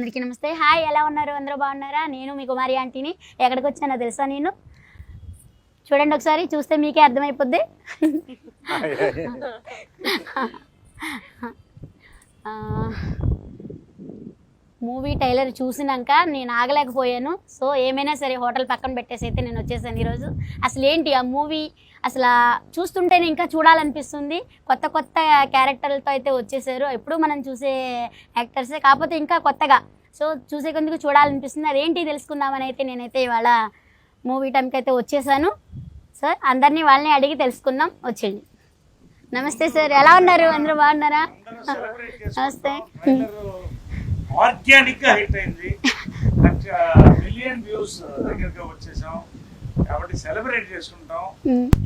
అందరికీ నమస్తే. హాయ్ ఎలా ఉన్నారు? అందరూ బాగున్నారా? నేను మీ కుమారి ఆంటీని. ఎక్కడికి వచ్చానో తెలుసా నేను? చూడండి ఒకసారి చూస్తే మీకే అర్థమైపోద్ది. మూవీ టైలర్ చూసినాక నేను ఆగలేకపోయాను. సో ఏమైనా సరే హోటల్ పక్కన పెట్టేసి అయితే నేను వచ్చేసాను ఈరోజు. అసలు ఏంటి ఆ మూవీ? అసలు చూస్తుంటేనే ఇంకా చూడాలనిపిస్తుంది. కొత్త కొత్త క్యారెక్టర్లతో అయితే వచ్చేసారు. ఎప్పుడు మనం చూసే యాక్టర్సే కాకపోతే ఇంకా కొత్తగా. సో చూసే కొందుకు చూడాలనిపిస్తుంది. అదేంటి తెలుసుకుందామని అయితే నేనైతే ఇవాళ మూవీ టైంకి అయితే వచ్చేసాను. సార్ అందరినీ వాళ్ళని అడిగి తెలుసుకుందాం. వచ్చేయండి. నమస్తే సార్. ఎలా ఉన్నారు? అందరూ బాగున్నారా? నమస్తే. ఆర్గానిక్గా హిట్ అయింది మిలియన్ వ్యూస్ దగ్గరగా వచ్చేసాం. కాబట్టి సెలబ్రేట్ చేసుకుంటాం.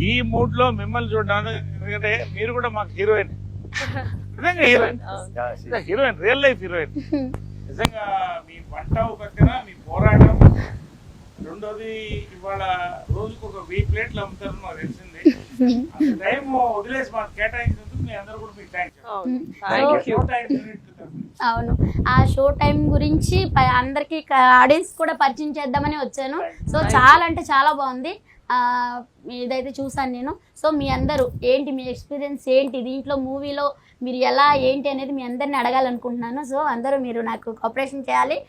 ఈ మూడ్లో మిమ్మల్ని చూడడానికి ఎందుకంటే మీరు కూడా మాకు హీరోయిన్ నిజంగా heroine heroine real life heroine నిజంగా మీ వంట ఒక పక్కన మీ పోరాటం. రెండోది ఇవాళ రోజుకు ఒక వెయ్యి ప్లేట్లు అమ్ముతారు నాకు తెలిసింది. టైం వదిలేసి మాకు కేటాయించినందుకు అవును. ఆ షో టైం గురించి అందరికీ ఆడియన్స్ కూడా పరిచయం చేద్దామని వచ్చాను. సో చాలా అంటే చాలా బాగుంది. ఆ, ఇదైతే చూసాను నేను. సో మీ అందరూ ఏంటి మీ ఎక్స్పీరియన్స్ ఏంటి? దీంట్లో మూవీలో మీరు ఎలా ఏంటి అనేది మీ అందరిని అడగాలనుకుంటున్నాను. సో అందరూ మీరు నాకు కోఆపరేషన్ చేయాలి.